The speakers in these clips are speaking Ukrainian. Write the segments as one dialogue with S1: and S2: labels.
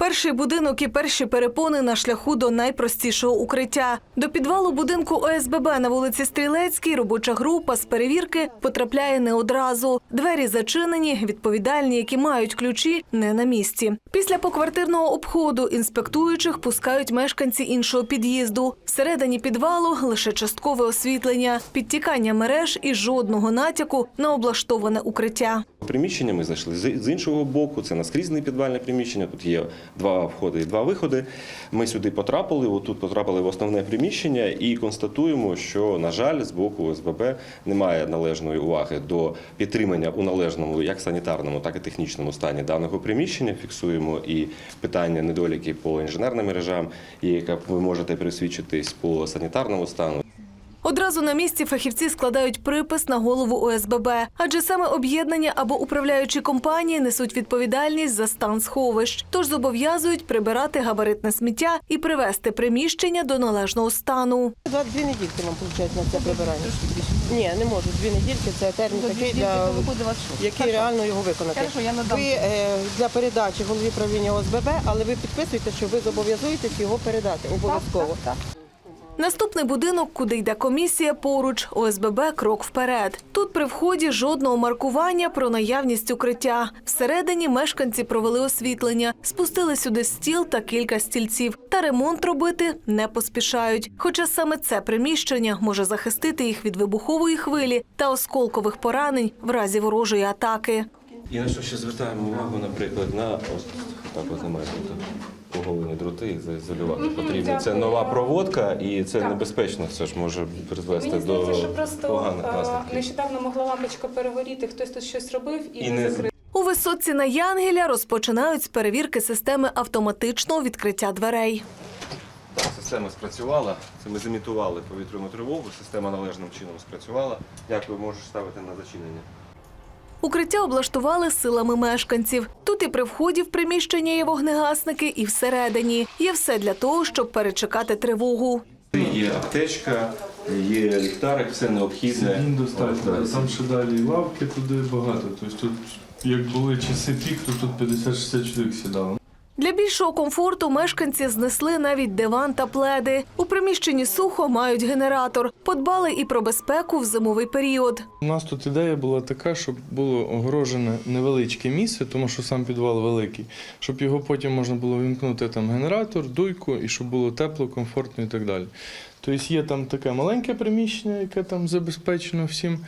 S1: Перший будинок і перші перепони на шляху до найпростішого укриття. До підвалу будинку ОСББ на вулиці Стрілецькій робоча група з перевірки потрапляє не одразу. Двері зачинені, відповідальні, які мають ключі, не на місці. Після поквартирного обходу інспектуючих пускають мешканці іншого під'їзду. Всередині підвалу лише часткове освітлення, підтікання мереж і жодного натяку на облаштоване укриття.
S2: Приміщення ми зайшли з з іншого боку. Це наскрізне підвальне приміщення. Тут є два входи і два виходи. Ми сюди потрапили. Отут потрапили в основне приміщення і констатуємо, що на жаль, з боку ОСББ немає належної уваги до підтримання у належному як санітарному, так і технічному стані даного приміщення. Фіксуємо і питання недоліки по інженерним мережам, і ви можете пересвідчитись по санітарному стану.
S1: Одразу на місці фахівці складають припис на голову ОСББ, адже саме об'єднання або управляючі компанії несуть відповідальність за стан сховищ, тож зобов'язують прибирати габаритне сміття і привести приміщення до належного стану.
S3: Два дві недільки вам виходить на це прибирання. Ні, не можу. Дві недільки це термін такий для який реально його виконати. Ви е, для передачі голові правління ОСББ, але ви підписуєте, що ви зобов'язуєтесь його передати обов'язково.
S1: Наступний будинок, куди йде комісія, поруч ОСББ крок вперед. Тут при вході жодного маркування про наявність укриття. Всередині мешканці провели освітлення, спустили сюди стіл та кілька стільців. Та ремонт робити не поспішають. Хоча саме це приміщення може захистити їх від вибухової хвилі та осколкових поранень в разі ворожої атаки.
S2: І на що ще звертаємо увагу, наприклад, на ось так от немає оголені дроти, їх заізолювати потрібно. Це нова проводка, і це небезпечно. Це ж може призвести
S4: Мені
S2: до
S4: здається, що просто
S2: поганих
S4: е,
S2: наслідків.
S4: нещодавно могла лампочка перегоріти, хтось тут щось робив і,
S2: І
S4: не
S2: не
S4: закрив.
S1: У висоці на Янгеля розпочинають з перевірки системи автоматичного відкриття дверей.
S2: Так, система спрацювала. Це ми зімітували повітряну тривогу. Система належним чином спрацювала. Дякую, можеш ставити на зачинення.
S1: Укриття облаштували силами мешканців. Тут при вході в приміщення є вогнегасники, і всередині. Є все для того, щоб перечекати тривогу.
S2: Є аптечка, є ліхтарик, все необхідне.
S5: Він достатньо. Там ще далі лавки туди багато. Тобто тут, як були часи пік, то тут 50-60 чоловік сідало.
S1: Для більшого комфорту мешканці знесли навіть диван та пледи. У приміщенні сухо мають генератор. Подбали і про безпеку в зимовий період.
S5: У нас тут ідея була така, щоб було огорожене невеличке місце, тому що сам підвал великий, щоб його потім можна було вімкнути там генератор, дуйку, і щоб було тепло, комфортно і так далі. Тобто є там таке маленьке приміщення, яке там забезпечено всім.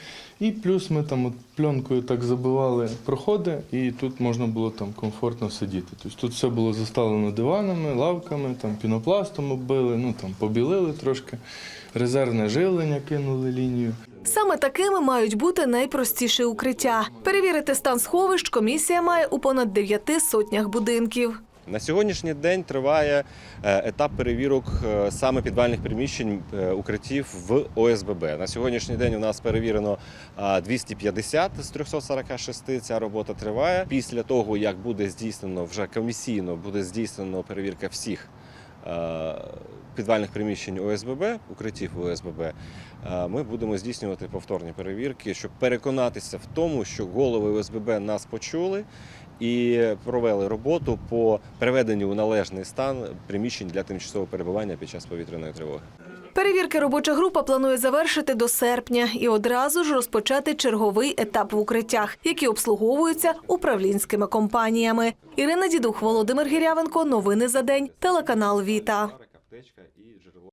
S5: І плюс ми там от пленкою так забивали проходи, і тут можна було там комфортно сидіти. Тобто тут все було заставлено диванами, лавками, там пінопластом оббили, ну там побілили трошки, резервне живлення кинули лінію.
S1: Саме такими мають бути найпростіші укриття. Перевірити стан сховищ комісія має у понад дев'яти сотнях будинків.
S2: На сьогоднішній день триває е, етап перевірок е, саме підвальних приміщень е, укриттів в ОСББ. На сьогоднішній день у нас перевірено а, 250 з 346. Ця робота триває. Після того, як буде здійснено вже комісійно, буде здійснено перевірка всіх підвальних приміщень ОСББ, укриттів ОСББ, е, ми будемо здійснювати повторні перевірки, щоб переконатися в тому, що голови ОСББ нас почули і провели роботу по приведенню у належний стан приміщень для тимчасового перебування під час повітряної тривоги.
S1: Перевірки робоча група планує завершити до серпня і одразу ж розпочати черговий етап в укриттях, які обслуговуються управлінськими компаніями. Ірина Дідух, Володимир Гірявенко. Новини за день. Телеканал Віта.
S2: Аптечка і